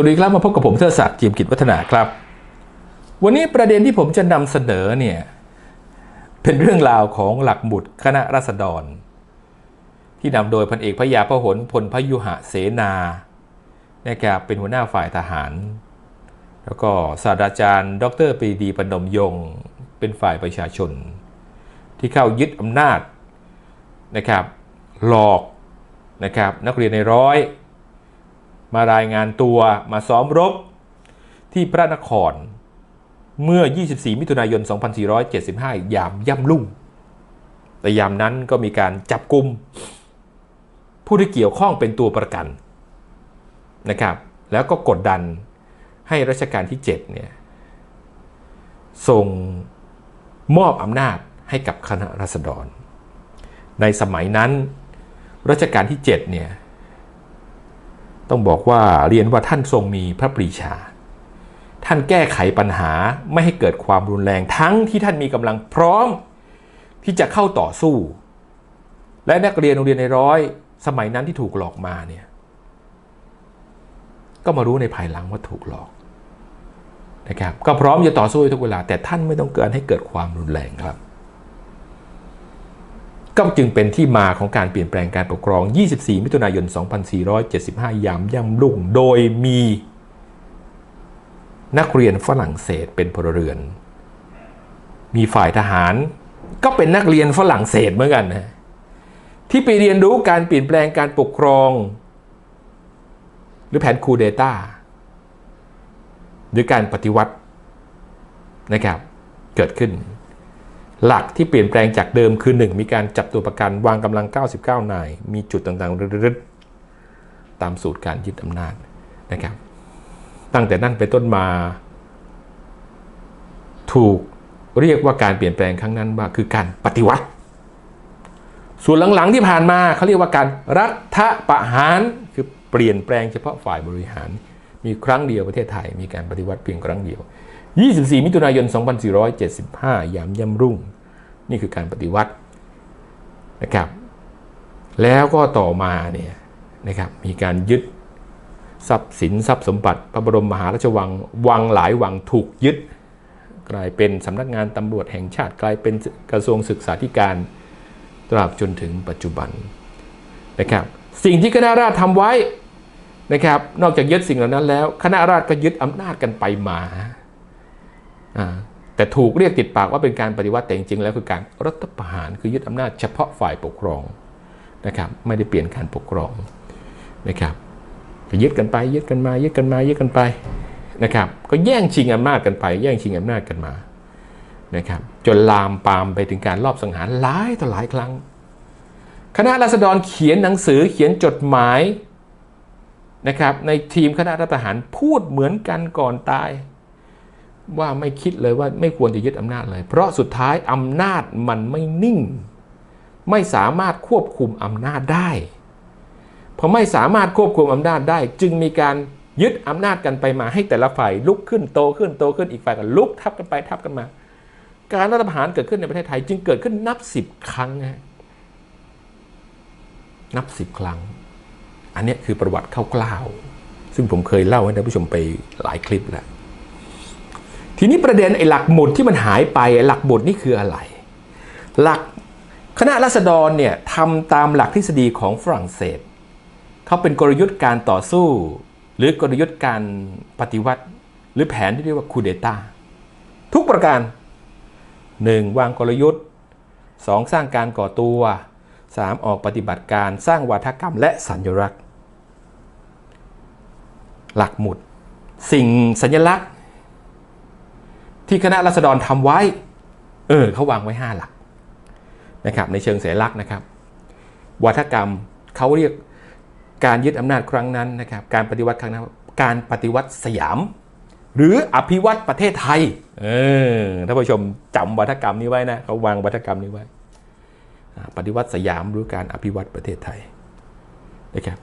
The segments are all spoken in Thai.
สวัสดีครับมาพบกับผมเทอศักดิ์จิมกิจวัฒนาครับ วันนี้ประเด็นที่ผมจะนำเสนอเนี่ยเป็นเรื่องราวของหลักหมุดคณะรัษฎร ที่นำโดยพันเอกพระยาพหลพลพยุหะเสนานะครับเป็นหัวหน้าฝ่ายทหาร แล้วก็ศาสตราจารย์ ดรปรีดีปนมยงเป็นฝ่ายประชาชน ที่เข้ายึดอำนาจนะครับหลอกนะครับนักเรียนในร้อย มารายงานตัวมาซ้อมรบ ที่พระนครเมื่อ 24 มิถุนายน 2475 ยามย่ำลุ่ง แต่ยามนั้นก็มีการจับกลุ่มผู้ที่เกี่ยวข้องเป็นตัวประกันนะครับ แล้วก็กดดันให้รัชกาลที่ 7 เนี่ยส่งมอบอำนาจให้กับคณะรัษฎร ในสมัยนั้นรัชกาลที่ 7 เนี่ย ต้องบอกว่าเรียนว่าท่านทรงมีพระปรีชา ท่านแก้ไขปัญหาไม่ให้เกิดความรุนแรงทั้งที่ท่านมีกำลังพร้อม ที่จะเข้าต่อสู้ และนักเรียนโรงเรียนในร้อย สมัยนั้นที่ถูกหลอกมาเนี่ยก็มารู้ในภายหลังว่าถูกหลอกนะครับก็พร้อมจะต่อสู้ทุกเวลา แต่ท่านไม่ต้องเกินให้เกิดความรุนแรงครับ ก็จึงเป็นที่มาของการเปลี่ยนแปลงการปกครอง 24 มิถุนายน 2475 ยามย่ำรุ่ง โดยมีนักเรียนฝรั่งเศสเป็นพลเรือน มีฝ่ายทหาร ก็เป็นนักเรียนฝรั่งเศสเหมือนกันนะที่ไปเรียนรู้การเปลี่ยนแปลงการปกครอง หรือแผนคูเดต้าหรือการปฏิวัตินะครับ เกิดขึ้น หลักที่เปลี่ยนแปลงจากเดิมคือ 1 มีการจับตัวประกันวางกำลัง 99 นาย มีจุดต่างๆรึดๆตามสูตรการยึดอำนาจนะครับ ตั้งแต่นั้นเป็นต้นมา ถูกเรียกว่าการเปลี่ยนแปลงครั้งนั้นว่าคือการปฏิวัติ ส่วนหลังๆที่ผ่านมาเขาเรียกว่าการรัฐประหารคือเปลี่ยนแปลงเฉพาะฝ่ายบริหาร มีครั้งเดียวประเทศไทย มีการปฏิวัติเพียงครั้งเดียว 24 มิถุนายน 2475 ยามย่ำรุ่ง นี่คือการปฏิวัตินะครับ แล้วก็ต่อมาเนี่ยนะครับมีการยึดทรัพย์สินทรัพย์สมบัติพระบรมมหาราชวังวังหลายวังถูกยึด กลายเป็นสำนักงานตำรวจแห่งชาติกลายเป็นกระทรวงศึกษาธิการตราบจนถึงปัจจุบันนะครับ สิ่งที่คณะราษฎรทำไว้นะครับ นอกจากยึดสิ่งเหล่านั้นแล้ว คณะราษฎรก็ยึดอำนาจกันไปมาอ่า แต่ถูกเรียกติดปากว่าเป็นการปฏิวัติแต่จริงๆแล้วคือการรัฐประหารคือยึดอำนาจเฉพาะฝ่ายปกครองนะครับไม่ได้เปลี่ยนการปกครองนะครับยึดกันไปยึดกันมายึดกันมายึดกันไปนะครับก็แย่งชิงอำนาจกันไป แย่งชิงอำนาจกันมานะครับจนลามปามไปถึงการลอบสังหารหลายต่อหลายครั้ง คณะรัษฎรเขียนหนังสือเขียนจดหมายนะครับในทีมคณะรัฐประหารพูดเหมือนกันก่อนตาย ว่าไม่คิดเลยว่าไม่ควรจะยึดอำนาจเลย เพราะสุดท้ายอำนาจมันไม่นิ่ง ไม่สามารถควบคุมอำนาจได้พอไม่สามารถควบคุมอำนาจได้ จึงมีการยึดอำนาจกันไปมาให้แต่ละฝ่ายลุกขึ้นโตขึ้นโตขึ้นอีกฝ่ายก็ลุกทับกันไปทับกันมา การรัฐประหารเกิดขึ้นในประเทศไทย จึงเกิดขึ้นนับสิบครั้งนะนับสิบครั้ง อันนี้คือประวัติคร่าวๆซึ่งผมเคยเล่าให้ท่านผู้ชมไปหลายคลิปแล้ว ทีนี้ประเด็นไอ้หลักหมุดที่มันหายไปไอ้หลักหมุดนี่คืออะไร หลักคณะรัษฎรเนี่ยทำตามหลักทฤษฎีของฝรั่งเศสเขาเป็นกลยุทธ์การต่อสู้ หรือกลยุทธ์การปฏิวัติ หรือแผนที่เรียกว่าคูเดต้าทุกประการ 1. วางกลยุทธ์ 2. สร้างการก่อตัว 3. ออกปฏิบัติการสร้างวาทกรรมและสัญลักษณ์ หลักหมุด สิ่งสัญลักษณ์ ที่คณะรัษฎรทำไว้ เออเขาวางไว้ 5 หลักนะครับในเชิงเสัญลักษณ์นะครับ วัฒกรรมเขาเรียกการยึดอำนาจครั้งนั้นนะครับ การปฏิวัติครั้งนั้นการปฏิวัติสยาม หรืออภิวัตประเทศไทย เออท่านผู้ชมจำวัฒกรรมนี้ไว้นะเขาวางวัฒกรรมนี้ไว้ ปฏิวัติสยามหรือการอภิวัตประเทศไทยนะครับ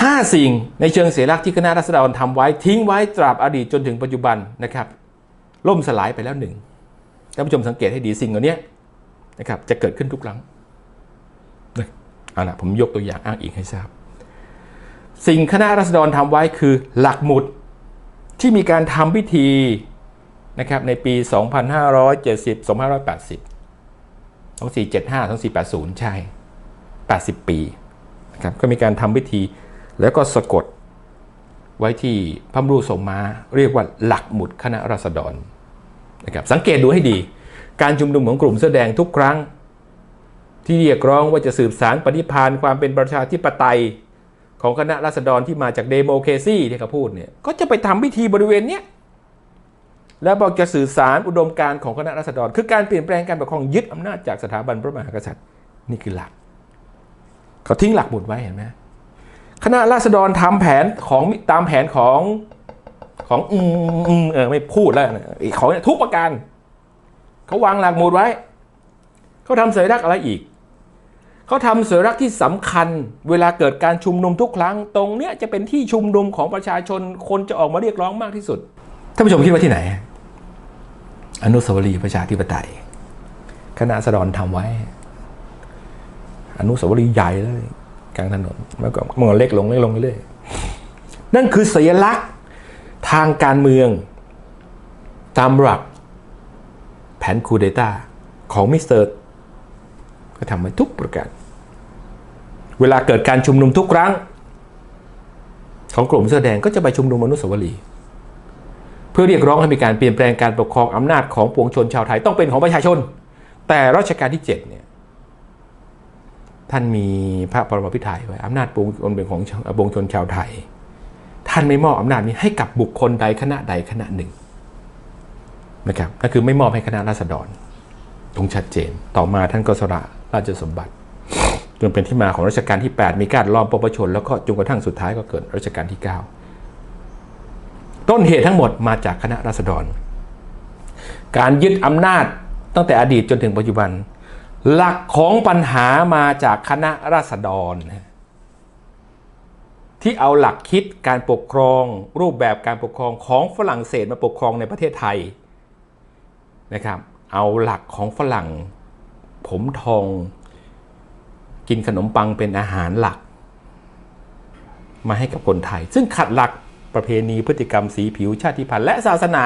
ห้าสิ่งในเชิงเสียลักษณ์ที่คณะรัษฎรทำไว้ทิ้งไว้ตราบอดีตจนถึงปัจจุบันนะครับ ล่มสลายไปแล้วหนึ่งท่านผู้ชมสังเกตให้ดีสิ่งเหล่านี้นะครับจะเกิดขึ้นทุกครั้งเอาละผมยกตัวอย่างอ้างอิงให้ทราบ สิ่งคณะรัษฎรทำไว้คือหลักหมุดที่มีการทำพิธีนะครับในปี 2570 2580 2475 2480 ใช่ 80 ปีนะครับก็มีการทำพิธีแล้วก็สะกดไว้ที่พระรูทรงมาเรียกว่าหลักหมุดคณะรัษฎร นะครับสังเกตดูให้ดี การชุมนุมของกลุ่มเสื้อแดงทุกครั้ง ที่เรียกร้องว่าจะสืบสารปฏิพานความเป็นประชาธิปไตยของคณะรัษฎรที่มาจากเดโมเคซีที่เขาพูดเนี่ยก็จะไปทำพิธีบริเวณเนี้ยแล้วบอกจะสื่อสารอุดมการณ์ของคณะรัษฎร คือการเปลี่ยนแปลงการปกครองยึดอำนาจจากสถาบันพระมหากษัตริย์ นี่คือหลัก เขาทิ้งหลักหมุดไว้เห็นไหมคณะราษฎรทำแผนของตามแผนของ ของอืมอืมเออไม่พูดแล้วอีกของเนี่ยทุกประการเขาวางหลักหมุดไว้เขาทำสัญลักษณ์อะไรอีกเขาทำสัญลักษณ์ที่สำคัญ เวลาเกิดการชุมนุมทุกครั้ง ตรงเนี้ยจะเป็นที่ชุมนุมของประชาชนคนจะออกมาเรียกร้องมากที่สุดท่านผู้ชมคิดว่าที่ไหน อนุสาวรีย์ประชาธิปไตย คณะราษฎรทำไว้ อนุสาวรีย์ใหญ่เลยกลางถนนแล้วก็มันเล็กลงเล็กลงเรื่อยๆนั่นคือสัญลักษณ์ ทางการเมือง ตามหลักแผนคูเดต้าของมิสเตอร์ก็ทำไว้ทุกประการ เวลาเกิดการชุมนุมทุกครั้ง ของกลุ่มเสื้อแดงก็จะไปชุมนุมอนุสาวรีย์เพื่อเรียกร้องให้มีการเปลี่ยนแปลงการปกครองอำนาจของปวงชนชาวไทยต้องเป็นของประชาชน แต่รัชกาลที่7เนี่ยท่านมีพระปรมาภิไธยไว้อำนาจปวงชนเป็นของปวงชนชาวไทย ท่านไม่มอบอำนาจนี้ให้กับบุคคลใดคณะใดคณะหนึ่งนะครับนั่นคือไม่มอบให้คณะราษฎรตรงชัดเจน ต่อมาท่านก็สละราชสมบัติจนเป็นที่มาของรัชกาลที่ 8 มีการล้อมปปชน แล้วก็จนกระทั่งสุดท้ายก็เกิดรัชกาลที่ 9 ต้นเหตุทั้งหมดมาจากคณะราษฎร การยึดอำนาจตั้งแต่อดีตจนถึงปัจจุบัน หลักของปัญหามาจากคณะราษฎรนะ ที่เอาหลักคิดการปกครอง รูปแบบการปกครองของฝรั่งเศสมาปกครองในประเทศไทยนะครับเอาหลักของฝรั่ง ผมทองกินขนมปังเป็นอาหารหลัก มาให้กับคนไทย ซึ่งขัดหลักประเพณีพฤติกรรมสีผิวชาติพันธุ์และศาสนา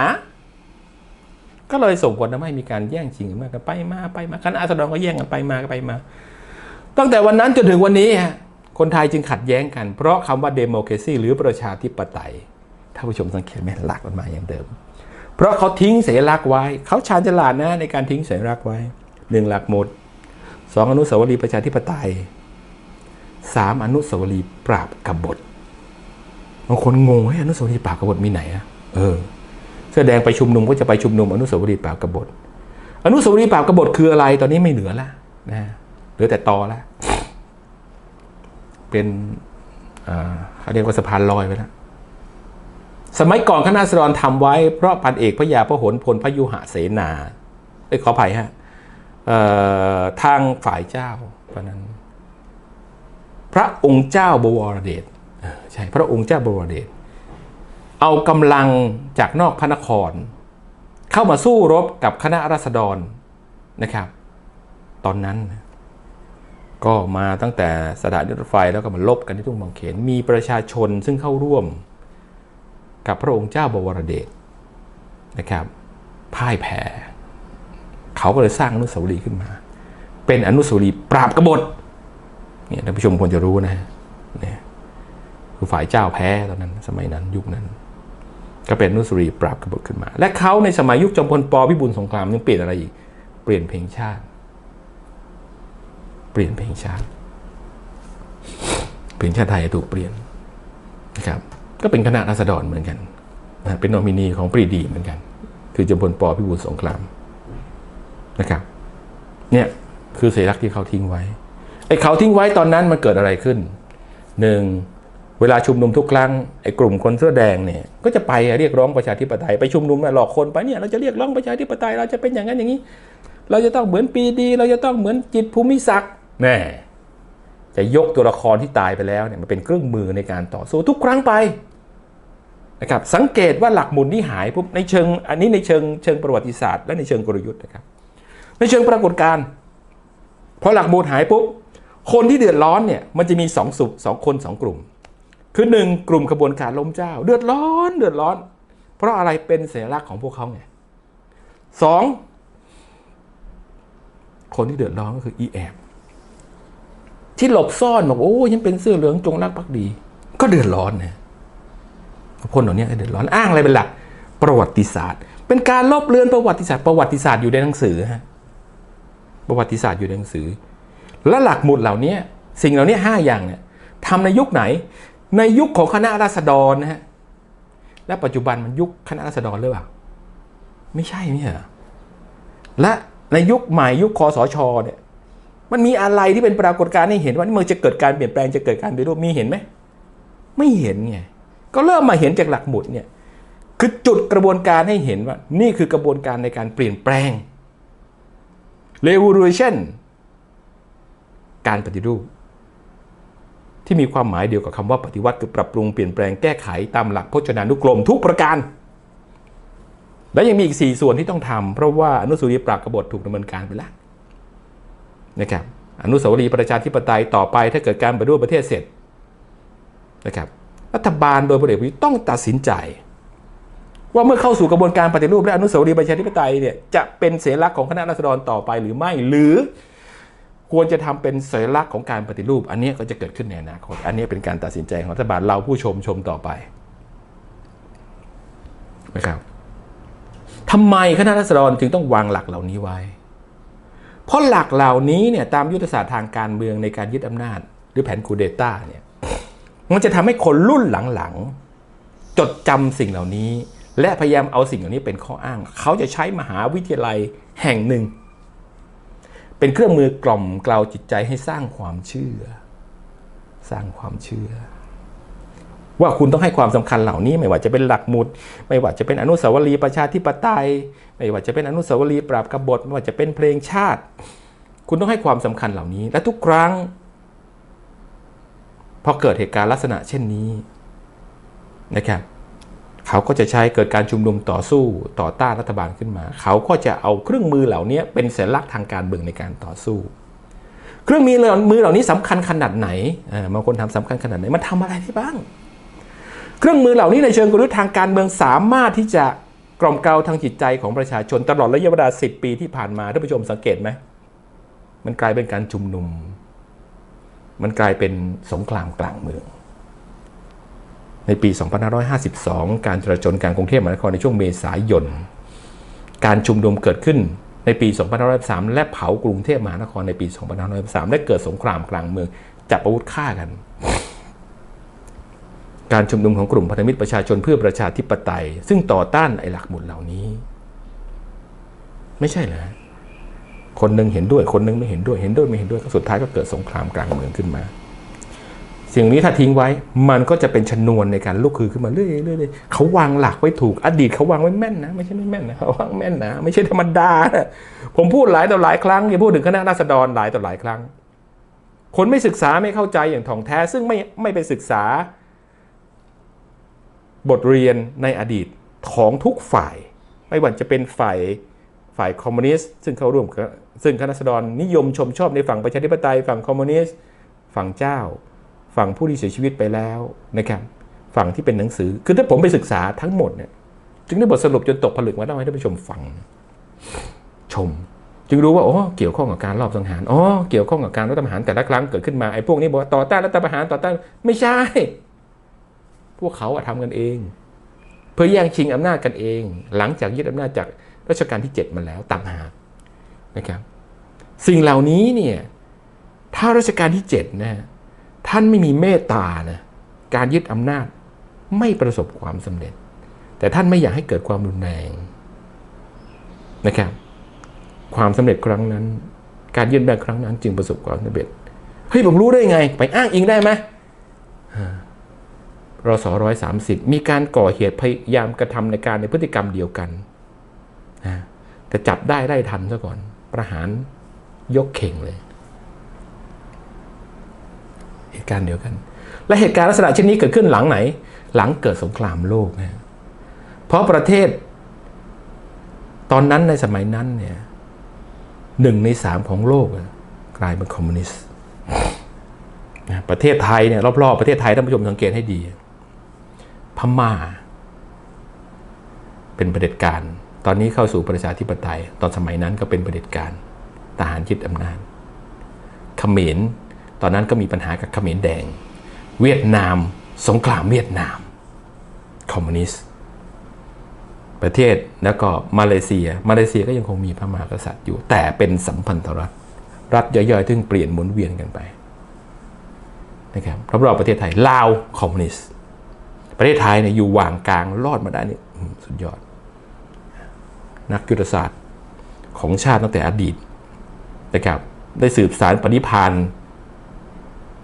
ก็เลยส่งผลทำให้มีการแย่งชิงกันมากันไปมาไปมาคณะราษฎรก็แย่งกันไปมาไปมา ตั้งแต่วันนั้นจนถึงวันนี้ฮะ คนไทยจึงขัดแย้งกัน เพราะคำว่าเดโม c r a ซีหรือประชาธิปไตยถ้านผู้ชมสังเกตไหมหลักมันมาอย่างเดิม เพราะเขาทิ้งเสลักษณ์ไว้ เขาชาญฉลาดนะในการทิ้งเสลักษณ์ไว้หนึ่งหลักหมดสองอนุสาวรีย์ประชาธิปไตยสามอนุสาวรีย์ปราบกบฏบางคนงงเฮ้อนุสาวรีย์ปราบกบฏมีไหนอะเออแสดงไปชุมนุมก็จะไปชุมนุมอนุสาวรีย์ปราบกบฏอนุสาวรีย์ปราบกบฏคืออะไรตอนนี้ไม่เหลือละนะเหลือแต่ตอละ เป็นเขาเรียกว่าสะพานลอยไปแล้ว สมัยก่อนคณะราษฎรทำไว้ เพราะพันเอกพระยาพระหลพลพยุหะเสนาเอ้ยขออภัยฮะทางฝ่ายเจ้าตอนนั้น พระองค์เจ้าบวรเดชใช่พระองค์เจ้าบวรเดชเอากำลังจากนอกพระนคร เข้ามาสู้รบกับคณะราษฎรนะครับ ตอนนั้น ก็มาตั้งแต่สถานีรถไฟแล้วก็มาลบกันที่ทุ่งบางเขน มีประชาชนซึ่งเข้าร่วม กับพระองค์เจ้าบวรเดชนะครับพ่ายแพ้เขาก็เลยสร้างอนุสาวรีย์ขึ้นมา เป็นอนุสาวรีย์ปราบกบฏเนี่ยท่านผู้ชมควรจะรู้นะเนี่ยคือฝ่ายเจ้าแพ้ตอนนั้นสมัยนั้นยุคนั้น ก็เป็นอนุสาวรีย์ปราบกบฏขึ้นมา และเขาในสมัยยุคจอมพลปพิบูลสงครามยังเปลี่ยนอะไรอีกเปลี่ยนเพลงชาติ เปลี่ยนเพลงชาติเพลงชาติไทยถูกเปลี่ยนนะครับ ก็เป็นคณะราษฎรเหมือนกันนะเป็นนอมินีของปรีดีเหมือนกัน คือจอมพลปอพิบูลสงครามนะครับ เนี่ยคือสัญลักษณ์ที่เขาทิ้งไว้ไอ้เขาทิ้งไว้ตอนนั้นมันเกิดอะไรขึ้นหนึ่งเวลาชุมนุมทุกครั้งไอ้กลุ่มคนเสื้อแดงเนี่ยก็จะไปเรียกร้องประชาธิปไตยไปชุมนุมหลอกคนไปเนี่ยเราจะเรียกร้องประชาธิปไตยเราจะเป็นอย่างนั้นอย่างนี้ เราจะต้องเหมือนปรีดี เราจะต้องเหมือนจิตภูมิศักดิ์ แน่จะยกตัวละครที่ตายไปแล้วเนี่ยมาเป็นเครื่องมือในการต่อสู้ทุกครั้งไปนะครับสังเกตว่าหลักหมุนที่หายปุ๊บในเชิงอันนี้ในเชิงเชิงประวัติศาสตร์และในเชิงกลยุทธ์นะครับ ในเชิงปรากฏการณ์พอหลักหมุดหายปุ๊บคนที่เดือดร้อนเนี่ยมันจะมีสองสุขสองคนสองกลุ่ม คือหนึ่งกลุ่มขบวนการล้มเจ้า เดือดร้อนเดือดร้อน เพราะอะไรเป็นสัญลักษณ์ของพวกเขาไงสองคนที่เดือดร้อนก็คืออีแอบ ที่หลบซ่อนบอกโอ้ยังเป็นเสื้อเหลืองจงรักภักดี ก็เดือดร้อนนะคนเหล่านี้เดือดร้อนอ้างอะไรเป็นหลัก ประวัติศาสตร์ เป็นการลบเลือนประวัติศาสตร์ ประวัติศาสตร์อยู่ในหนังสือฮะประวัติศาสตร์อยู่ในหนังสือ และหลักหมุดเหล่านี้สิ่งเหล่านี้ห้าอย่างเนี่ยทำในยุคไหน ในยุคของคณะราษฎรนะฮะและปัจจุบันมันยุคคณะราษฎรหรือเปล่าไม่ใช่ไม่ใช่และในยุคใหม่ยุคคอสชเนี่ย มันมีอะไรที่เป็นปรากฏการณ์ให้เห็นว่านี่มันจะเกิดการเปลี่ยนแปลงจะเกิดการปฏิรูปมีเห็นไหมไม่เห็นไงก็เริ่มมาเห็นจากหลักหมุดเนี่ยคือจุดกระบวนการให้เห็นว่า นี่คือกระบวนการในการเปลี่ยนแปลง revolution การปฏิรูป ที่มีความหมายเดียวกับคำว่าปฏิวัติคือปรับปรุงเปลี่ยนแปลงแก้ไขตามหลักพจนานุกรมทุกประการ และยังมีอีก 4 ส่วนที่ต้องทำเพราะว่าอนุสาวรีย์ปราบกบฏถูกดำเนินการไปแล้ว นะครับอนุสาวรีย์ประชาธิปไตยต่อไปถ้าเกิดการปฏิรูปประเทศเสร็จนะครับรัฐบาลโดยพลเอกประยุทธ์ต้องตัดสินใจ ว่าเมื่อเข้าสู่กระบวนการปฏิรูปและอนุสาวรีย์ประชาธิปไตยเนี่ยจะเป็นเสลักษณ์ของคณะราษฎรต่อไปหรือไม่หรือ ควรจะทำเป็นสัญลักษณ์ของการปฏิรูป อันนี้ก็จะเกิดขึ้นในอนาคตอันนี้เป็นการตัดสินใจของรัฐบาลเราผู้ชมชมต่อไปนะครับทำไมคณะราษฎรจึงต้องวางหลักเหล่านี้ไว้ เพราะหลักเหล่านี้เนี่ยตามยุทธศาสตร์ทางการเมืองในการยึดอำนาจ หรือแผนคูเดต้าเนี่ยมันจะทำให้คนรุ่นหลังๆ จดจำสิ่งเหล่านี้ และพยายามเอาสิ่งเหล่านี้เป็นข้ออ้าง เขาจะใช้มหาวิทยาลัยแห่งหนึ่ง เป็นเครื่องมือกล่อมกล่าวจิตใจให้สร้างความเชื่อ สร้างความเชื่อ ว่าคุณต้องให้ความสำคัญเหล่านี้ ไม่ว่าจะเป็นหลักหมุด ไม่ว่าจะเป็นอนุสาวรีย์ประชาธิปไตย ไม่ว่าจะเป็นอนุสาวรีย์ปราบกบฏไม่ว่าจะเป็นเพลงชาติ คุณต้องให้ความสำคัญเหล่านี้ และทุกครั้ง พอเกิดเหตุการณ์ลักษณะเช่นนี้นะครับเขาก็จะใช้เกิดการชุมนุมต่อสู้ต่อต้านรัฐบาลขึ้นมา เขาก็จะเอาเครื่องมือเหล่านี้เป็นสัญลักษณ์ทางการเมืองในการต่อสู้ เครื่องมือเหล่ามือเหล่านี้สำคัญขนาดไหนบางคนทำสำคัญขนาดไหนมันทำอะไรได้บ้าง เครื่องมือเหล่านี้ในเชิงกลยุทธ์ทางการเมืองสามารถที่จะ กล่อมเกลาทางจิตใจของประชาชนตลอดระยะเวลา 10 ปีที่ผ่านมาท่านผู้ชมสังเกตไหมมันกลายเป็นการชุมนุม มันกลายเป็นสงครามกลางเมือง ในปี 2552 การจราจรกลางกรุงเทพมหานครในช่วงเมษายน การชุมนุมเกิดขึ้นในปี 2503และเผากรุงเทพมหานครในปี 2503และเกิดสงครามกลางเมือง จับอาวุธฆ่ากัน การชุมนุมของกลุ่มพันธมิตรประชาชนเพื่อประชาธิปไตย ซึ่งต่อต้านไอ้หลักหมุดเหล่านี้ ไม่ใช่เหรอคนหนึ่งเห็นด้วยคนหนึ่งไม่เห็นด้วยเห็นด้วยไม่เห็นด้วยก็สุดท้ายก็เกิดสงครามกลางเมืองขึ้นมาสิ่งนี้ถ้าทิ้งไว้มันก็จะเป็นชนวนในการลุกคือขึ้นมาเรื่อยๆเรื่อยๆเขาวางหลักไว้ถูกอดีตเขาวางไว้แม่นนะไม่ใช่ไม่แม่นนะเขาวางแม่นนะไม่ใช่ธรรมดานะผมพูดหลายต่อหลายครั้งอย่าพูดถึงคณะราษฎรหลายต่อหลายครั้ง คนไม่ศึกษาไม่เข้าใจอย่างถ่องแท้ ซึ่งไม่ไม่ไปศึกษา บทเรียนในอดีตของทุกฝ่าย ไม่ว่าจะเป็นฝ่ายฝ่ายคอมมิวนิสต์ซึ่งเขาร่วมซึ่งคณะราษฎรนิยมชมชอบในฝั่งประชาธิปไตย ฝั่งคอมมิวนิสต์ฝั่งเจ้า ฝั่งผู้ที่เสียชีวิตไปแล้วนะครับฝั่งที่เป็นหนังสือ คือถ้าผมไปศึกษาทั้งหมดเนี่ยจึงได้บทสรุปจนตกผลึกมาต้องให้ท่านผู้ชมฟัง ชม จึงรู้ว่า อ๋อ เกี่ยวข้องกับการรอบสังหาร อ๋อ เกี่ยวข้องกับการรัฐประหารแต่ละครั้งเกิดขึ้นมา ไอ้พวกนี้บอกว่าต่อต้านรัฐประหารต่อต้าน ไม่ใช่ พวกเขาอะทำกันเอง เพื่อแย่งชิงอำนาจกันเอง หลังจากยึดอำนาจจากรัชกาลที่ 7 มาแล้วต่างหากนะครับสิ่งเหล่านี้เนี่ยถ้ารัชกาลที่7นะท่านไม่มีเมตตานะการยึดอำนาจไม่ประสบความสำเร็จ แต่ท่านไม่อยากให้เกิดความรุนแรงนะครับความสำเร็จครั้งนั้น การยึดอำนาจครั้งนั้น จึงประสบความสำเร็จเฮ้ยผมรู้ได้ไง ไปอ้างอิงได้ไหม รศร้อยสามสิบมีการก่อเหตุพยายามกระทำในการในพฤติกรรมเดียวกันนะแต่จับได้ได้ทันซะก่อน ประหารยกเข่งเลย เหตุการณ์เดียวกัน และเหตุการณ์ลักษณะเช่นนี้เกิดขึ้นหลังไหน หลังเกิดสงครามโลกนะเพราะประเทศ ตอนนั้นในสมัยนั้นเนี่ยหนึ่งในสามของโลกกลายเป็นคอมมิวนิสต์ประเทศไทยเนี่ยรอบๆประเทศไทยท่านผู้ชมสังเกตให้ดี พม่า เป็นประเผด็จการ ตอนนี้เข้าสู่ประชาธิปไตย ตอนสมัยนั้นก็เป็นประเผด็จการทหารยึดอำนาจเขมรตอนนั้นก็มีปัญหากับเขมรแดง เวียดนาม สงครามเวียดนาม คอมมิวนิสต์ประเทศแล้วก็มาเลเซีย มาเลเซียก็ยังคงมีพระมหากษัตริย์อยู่ แต่เป็นสัมพันธรัฐ รัฐย่อยๆซึ่งเปลี่ยนหมุนเวียนกันไปนะครับรอบๆประเทศไทยลาวคอมมิวนิสต์ ประเทศไทยเนี่ยอยู่ว่างกลางรอดมาได้นี่สุดยอด นักยุทธศาสตร์ของชาติตั้งแต่อดีตนะครับได้สืบสารปณิพานธ์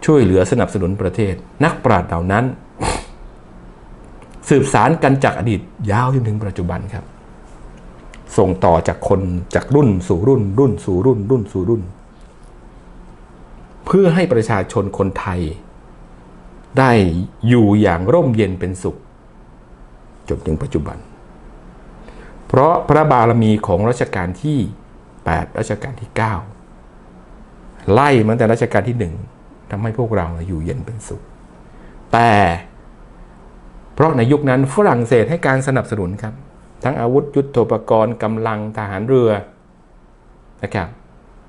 ช่วยเหลือสนับสนุนประเทศ นักปราชญ์เหล่านั้น สืบสารกันจากอดีตยาวจนถึงปัจจุบันครับ ส่งต่อจากคนจากรุ่นสู่รุ่น รุ่นสู่รุ่น รุ่นสู่รุ่น เพื่อให้ประชาชนคนไทย ได้อยู่อย่างร่มเย็นเป็นสุข จนถึงปัจจุบัน เพราะพระบารมีของรัชกาลที่ 8 รัชกาลที่ 9 ไล่มาตั้งแต่รัชกาลที่ 1ทำให้พวกเราอยู่เย็นเป็นสุข แต่เพราะในยุคนั้นฝรั่งเศสให้การสนับสนุนครับ ทั้งอาวุธยุทโธปกรณ์กำลังทหารเรือนะครับ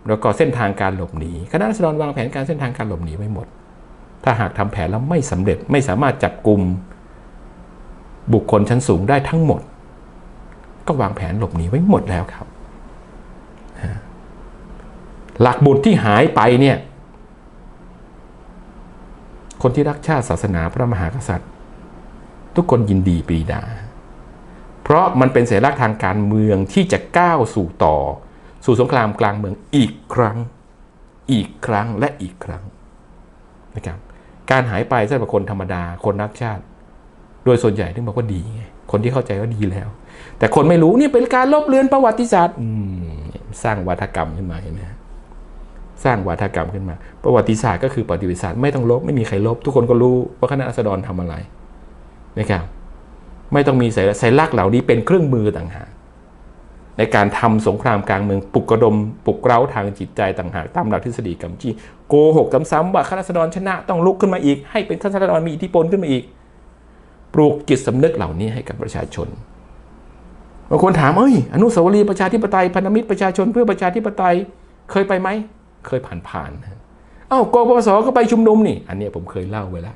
แล้วก็เส้นทางการหลบหนีคณะรัษฎรวางแผนการเส้นทางการหลบหนีไว้หมด ถ้าหากทำแผนแล้วไม่สำเร็จไม่สามารถจับกลุ่มบุคคลชั้นสูงได้ทั้งหมด ก็วางแผนหลบหนีไว้หมดแล้วครับ หลักบุตรที่หายไปเนี่ย คนที่รักชาติศาสนาพระมหากษัตริย์ ทุกคนยินดีปรีดา เพราะมันเป็นเสรีลักทางการเมืองที่จะก้าวสู่ต่อ สู่สงครามกลางเมืองอีกครั้ง อีกครั้งและอีกครั้งนะครับ การหายไปสำหรับคนธรรมดา คนรักชาติ โดยส่วนใหญ่ที่บอกว่าดีไงคนที่เข้าใจว่าดีแล้ว แต่คนไม่รู้นี่เป็นการลบเลือนประวัติศาสตร์สร้างวัฒกรรมขึ้นมาเห็นไหมสร้างวัฒกรรมขึ้นมา ประวัติศาสตร์ก็คือประวัติศาสตร์ไม่ต้องลบไม่มีใครลบ ทุกคนก็รู้ว่าคณะรัษฎรทำอะไรนะครับไม่ต้องมีสัญลักษณ์เหล่านี้เป็นเครื่องมือต่างหาก ในการทำสงครามกลางเมืองปลุกกระดมปลุกเร้าทางจิตใจต่างหากตามหลักทฤษฎีกัมจีโกหกซ้ำๆว่าคณะรัษฎรชนะต้องลุกขึ้นมาอีก ให้เป็นคณะรัษฎรมีอิทธิพลขึ้นมาอีก ปลูกจิตสำนึกเหล่านี้ให้กับประชาชนบางคนถามเอ้ยอนุสาวรีย์ประชาธิปไตยพันธมิตรประชาชนเพื่อประชาธิปไตยเคยไปไหมเคยผ่านๆเอ้ากปปสก็ไปชุมนุมนี่ อันนี้ผมเคยเล่าไว้แล้ว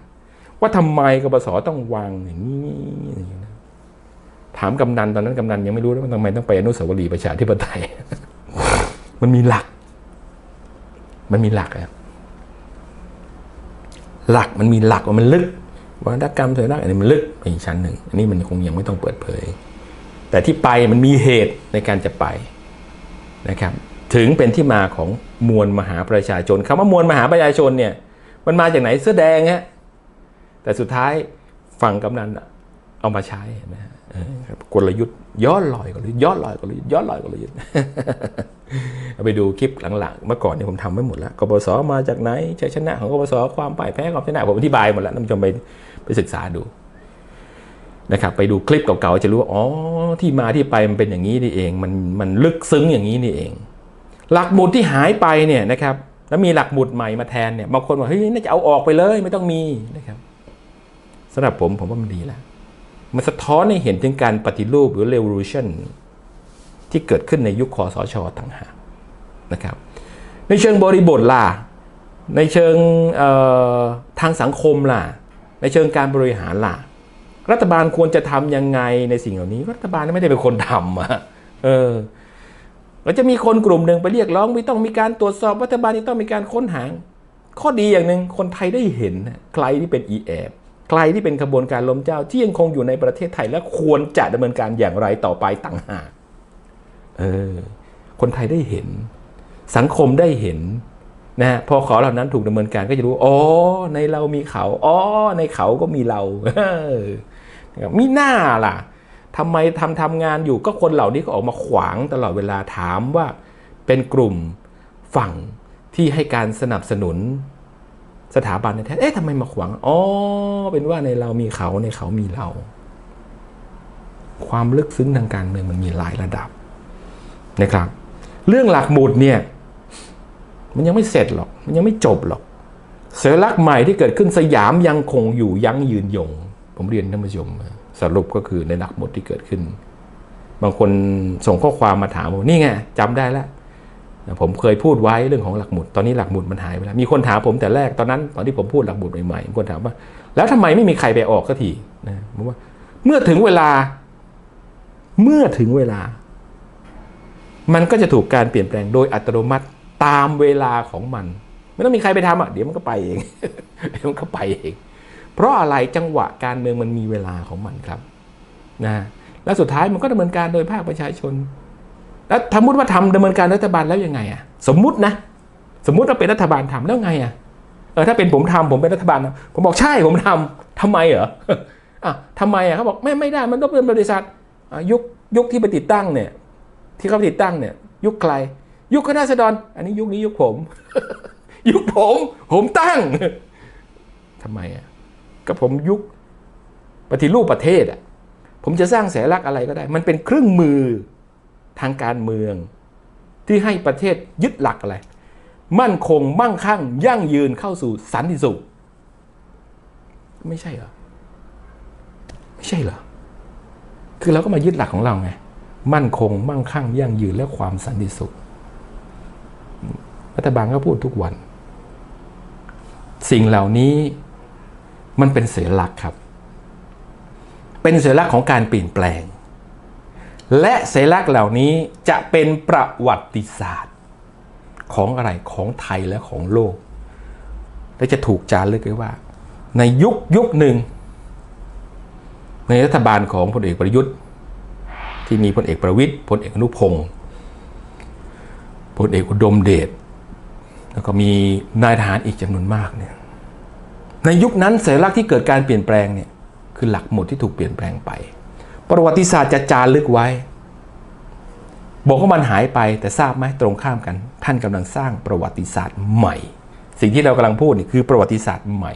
ว่าทำไมกปปสต้องวางอย่างนี้ ถามกำนันตอนนั้นกำนันยังไม่รู้ว่าทำไมต้องไปอนุสาวรีย์ประชาธิปไตย มันมีหลัก มันมีหลักอะหลักมันมีหลักว่ามันลึกวัฒนกรรมเสรีรักอันนี้มันลึกไปอีกชั้นหนึ่งอันนี้มันคงยังไม่ต้องเปิดเผย แต่ที่ไปมันมีเหตุในการจะไปนะครับ ถึงเป็นที่มาของมวลมหาประชาชนคำว่ามวลมหาประชาชนเนี่ยมันมาจากไหนเสื้อแดงฮะแต่สุดท้ายฝั่งกำนันอะเอามาใช้นะฮะ กลยุทธ์ย้อนลอยกลยุทธ์ย้อนลอยกลยุทธ์ย้อนลอยกลยุทธ์เอาไปดูคลิปหลังๆ เมื่อก่อนเนี่ยผมทำไว้หมดแล้วกบสมาจากไหนชัยชนะของกบสความพ่ายแพ้ความชนะผมอธิบายหมดแล้วท่านผู้ชมไปไปศึกษาดูนะครับไปดูคลิปเก่าๆจะรู้ว่าอ๋อที่มาที่ไปมันเป็นอย่างนี้นี่เอง มันมันลึกซึ้งอย่างนี้นี่เอง หลักหมุดที่หายไปเนี่ยนะครับแล้วมีหลักหมุดใหม่มาแทนเนี่ยบางคนบอกเฮ้ยน่าจะเอาออกไปเลยไม่ต้องมีนะครับสำหรับผมผมว่ามันดีแล้ว มันสะท้อนให้เห็นถึงการปฏิรูปหรือ revolution ที่เกิดขึ้นในยุคคอสชต่างหากนะครับ ในเชิงบริบทล่ะ ในเชิงทางสังคมล่ะ ในเชิงการบริหารล่ะ รัฐบาลควรจะทำยังไงในสิ่งเหล่านี้ รัฐบาลไม่ได้เป็นคนทำอะเออเราจะมีคนกลุ่มหนึ่งไปเรียกร้องไม่ต้องมีการตรวจสอบรัฐบาลที่ต้องมีการค้นหา ข้อดีอย่างหนึ่งคนไทยได้เห็นใครที่เป็นอีแอบ ใครที่เป็นขบวนการล้มเจ้าที่ยังคงอยู่ในประเทศไทยและควรจะดำเนินการอย่างไรต่อไปต่างหากเออคนไทยได้เห็น สังคมได้เห็นนะพอขอเหล่านั้นถูกดำเนินการก็จะรู้อ๋อในเรามีเขาอ๋อในเขาก็มีเราเออมีหน้าล่ะทำไมทำทำงานอยู่ก็คนเหล่านี้ก็ออกมาขวางตลอดเวลาถามว่าเป็นกลุ่มฝั่งที่ให้การสนับสนุน สถาบันแท้เอ๊ะทำไมมาขวางอ๋อเป็นว่าในเรามีเขาในเขามีเรา ความลึกซึ้งทางการเมืองมันมีหลายระดับนะครับ เรื่องหลักหมุดเนี่ย มันยังไม่เสร็จหรอก มันยังไม่จบหรอกสัญลักษณ์ใหม่ที่เกิดขึ้นสยามยังคงอยู่ยั้งยืนยง ผมเรียนท่านผู้ชมสรุปก็คือในหลักหมุดที่เกิดขึ้น บางคนส่งข้อความมาถามผมนี่ไงจำได้แล้ว ผมเคยพูดไว้เรื่องของหลักหมุด ตอนนี้หลักหมุดมันหายไปแล้ว มีคนถามผมแต่แรกตอนนั้น ตอนที่ผมพูดหลักหมุดใหม่ๆมีคนถามว่า แล้วทำไมไม่มีใครไปออกสักทีนะผมว่า เมื่อถึงเวลา เมื่อถึงเวลา มันก็จะถูกการเปลี่ยนแปลงโดยอัตโนมัติตามเวลาของมัน ไม่ต้องมีใครไปทำอะเดี๋ยวมันก็ไปเองเดี๋ยวมันก็ไปเอง เพราะอะไรจังหวะการเมืองมันมีเวลาของมันครับ นะแล้วสุดท้ายมันก็ดำเนินการโดยภาคประชาชน แล้วสมมติว่าทำดำเนินการรัฐบาลแล้วยังไงอะสมมุตินะ สมมุติว่าเป็นรัฐบาลทำแล้วไงอะเออถ้าเป็นผมทำผมเป็นรัฐบาล ผมบอกใช่ผมทำทำไมเหรออะทำไมอะเขาบอกไม่ไม่ได้มันต้องเป็นบริษัทยุคยุคที่ไปติดตั้งเนี่ย ที่เขาติดตั้งเนี่ย ยุคใคร ยุคคณะราษฎรอันนี้ยุคนี้ยุคผม ยุคผม ผมตั้งทำไมอะก็ผมยุคปฏิรูปประเทศอะผมจะสร้างแสลักษอะไรก็ได้ มันเป็นเครื่องมือ ทางการเมือง ที่ให้ประเทศยึดหลักอะไร มั่นคงมั่งคั่ง ยั่งยืนเข้าสู่สันติสุข ไม่ใช่เหรอ ไม่ใช่เหรอ คือเราก็มายึดหลักของเราไง มั่นคง มั่งคั่ง ยั่งยืนและความสันติสุขรัฐบาลก็พูดทุกวัน สิ่งเหล่านี้มันเป็นเสลักษ์ครับ เป็นเสลักษ์ของการเปลี่ยนแปลง และเสลักษ์เหล่านี้จะเป็นประวัติศาสตร์ของอะไรของไทยและของโลก และจะถูกจารึกไว้ว่า ในยุคยุคหนึ่ง ในรัฐบาลของพลเอกประยุทธ์ ที่มีพลเอกประวิตยพลเอกอนุพงศ์พลเอกอุดมเดชแล้วก็มีนายทหารอีกจำนวนมากเนี่ยในยุคนั้นสัญลักษณ์ที่เกิดการเปลี่ยนแปลงเนี่ยคือหลักหมุดที่ถูกเปลี่ยนแปลงไป ประวัติศาสตร์จะจารึกไว้ บอกว่ามันหายไปแต่ทราบไหมตรงข้ามกัน ท่านกำลังสร้างประวัติศาสตร์ใหม่ สิ่งที่เรากำลังพูดนี่คือประวัติศาสตร์ใหม่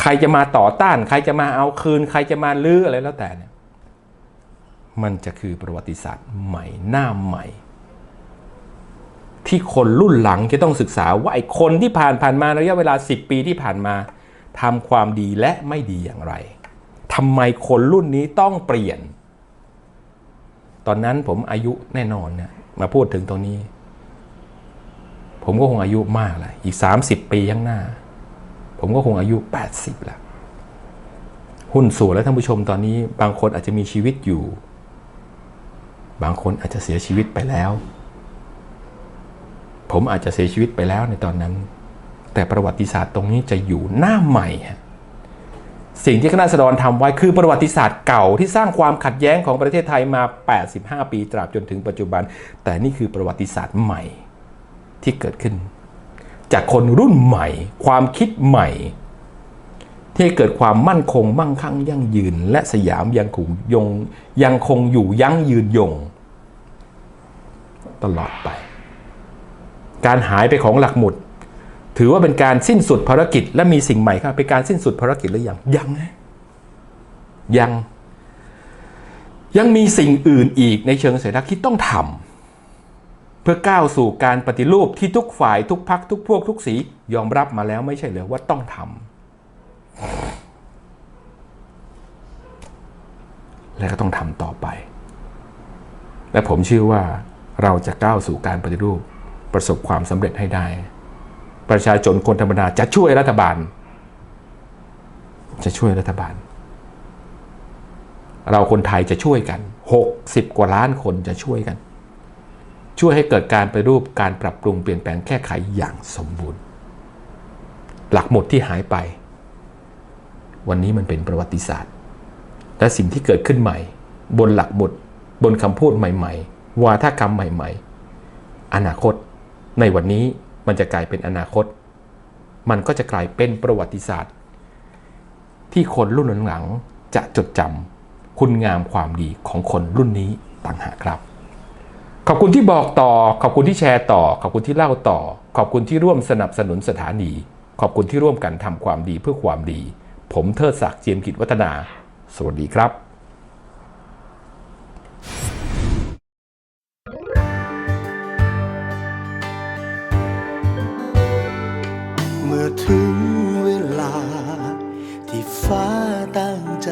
ใครจะมาต่อต้าน ใครจะมาเอาคืน ใครจะมาลื้ออะไรแล้วแต่เนี่ยมันจะคือประวัติศาสตร์ใหม่หน้าใหม่ ที่คนรุ่นหลังจะต้องศึกษาว่าไอ้คนที่ผ่านผ่านมาระยะเวลา 10 ปีที่ผ่านมาทำความดีและไม่ดีอย่างไร ทำไมคนรุ่นนี้ต้องเปลี่ยน ตอนนั้นผมอายุแน่นอนเนี่ยมาพูดถึงตรงนี้ ผมก็คงอายุมากแหละอีก 30 ปีข้างหน้า ผมก็คงอายุ 80แล้วหุ้นส่วนและท่านผู้ชมตอนนี้ บางคนอาจจะมีชีวิตอยู่ บางคนอาจจะเสียชีวิตไปแล้ว ผมอาจจะเสียชีวิตไปแล้วในตอนนั้น แต่ประวัติศาสตร์ตรงนี้จะอยู่หน้าใหม่ฮะ สิ่งที่คณะราษฎรทำไว้คือประวัติศาสตร์เก่าที่สร้างความขัดแย้งของประเทศไทยมา 85 ปีตราบจนถึงปัจจุบัน แต่นี่คือประวัติศาสตร์ใหม่ที่เกิดขึ้น จากคนรุ่นใหม่ ความคิดใหม่ ที่เกิดความมั่นคง มั่งคั่งยั่งยืน และสยามยังคงยงยังคงอยู่ยั้งยืนยง ตลอดไป การหายไปของหลักหมุด ถือว่าเป็นการสิ้นสุดภารกิจ และมีสิ่งใหม่ครับเป็นการสิ้นสุดภารกิจหรือยังยังนะยังยังมีสิ่งอื่นอีกในเชิงเศรษฐกิจที่ต้องทำเพื่อก้าวสู่การปฏิรูปที่ทุกฝ่ายทุกพักทุกพวกทุกสียอมรับมาแล้วไม่ใช่เหรือว่าต้องทำและก็ต้องทำต่อไป และผมเชื่อว่าเราจะก้าวสู่การปฏิรูปประสบความสำเร็จให้ได้ ประชาชนคนธรรมดาจะช่วยรัฐบาล จะช่วยรัฐบาล เราคนไทยจะช่วยกัน 60 กว่าล้านคนจะช่วยกัน ช่วยให้เกิดการไปรูปการปรับปรุงเปลี่ยนแปลงแก้ไขอย่างสมบูรณ์ หลักหมุดที่หายไป วันนี้มันเป็นประวัติศาสตร์ และสิ่งที่เกิดขึ้นใหม่ บนหลักหมุด บนคำพูดใหม่ ๆ วาทกรรมใหม่ ๆ อนาคตในวันนี้ มันจะกลายเป็นอนาคต มันก็จะกลายเป็นประวัติศาสตร์ ที่คนรุ่นหลังๆจะจดจำคุณงามความดีของคนรุ่นนี้ต่างหากครับ ขอบคุณที่บอกต่อ ขอบคุณที่แชร์ต่อ ขอบคุณที่เล่าต่อ ขอบคุณที่ร่วมสนับสนุนสถานี ขอบคุณที่ร่วมกันทำความดีเพื่อความดี ผมเทิดศักดิ์เจียมกิจวัฒนา สวัสดีครับ มื่อถึงเวลา ที่ฟ้าตั้งใจ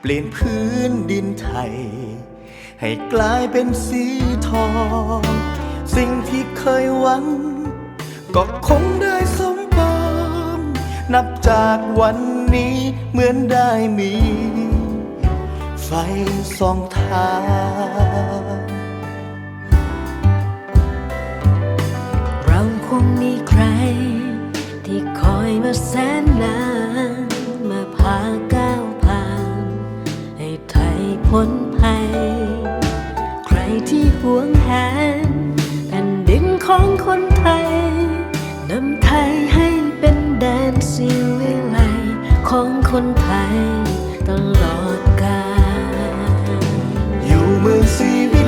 เปลี่ยนพื้นดินไทย ให้กลายเป็นสีทอง สิ่งที่เคยหวัง ก็คงได้สมบางนับจากวันนี้เหมือนได้มี ไฟสองทางเราคงมีใคร อยมาแสนนานมาพาก้าวผ่าน ให้ไทยพ้นภัย ใครที่หวงแหนแผ่นดินของคนไทยนำไทยให้เป็นแดนสิวิไลของคนไทย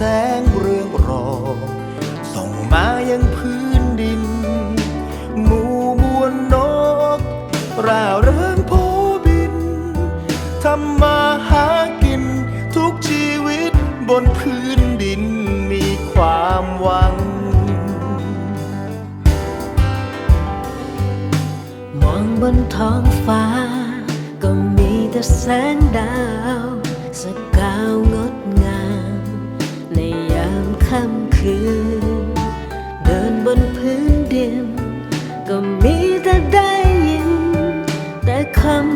แสงเรืองรองส่งมายังพื้นดิน หมู่มวลนก ร่าเริงโพบินทำมาหากิน ทุกชีวิตบนพื้นดินมีความหวัง มองบนท้องฟ้า ก็มีแต่แสงดาวสกาวงดงา ค่ำคืน เดินบนพื้นดิน ก็มีแต่ได้ยิน แต่คำ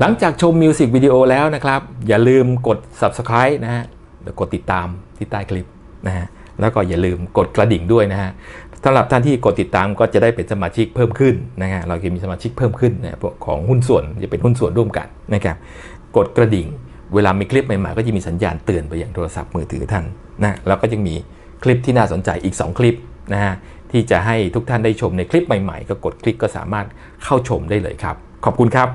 หลังจากชมมิวสิกวิดีโอแล้วนะครับ อย่าลืมกด subscribe นะฮะเดี๋ยวกดติดตามที่ใต้คลิปนะฮะแล้วก็อย่าลืมกดกระดิ่งด้วยนะฮะสำหรับท่านที่กดติดตามก็จะได้เป็นสมาชิกเพิ่มขึ้นนะฮะเราจะมีสมาชิกเพิ่มขึ้นนะพวกของหุ้นส่วนจะเป็นหุ้นส่วนร่วมกันนะครับกดกระดิ่ง เวลามีคลิปใหม่ๆก็จะมีสัญญาณเตือนไปอยังโทรศัพท์มือถือท่านนะแล้วก็ยังมีคลิปที่น่าสนใจอีก 2 คลิปนะฮะที่จะให้ทุกท่านได้ชมในคลิปใหม่ๆ ก็กดคลิกก็สามารถเข้าชมได้เลยครับ ขอบคุณครับ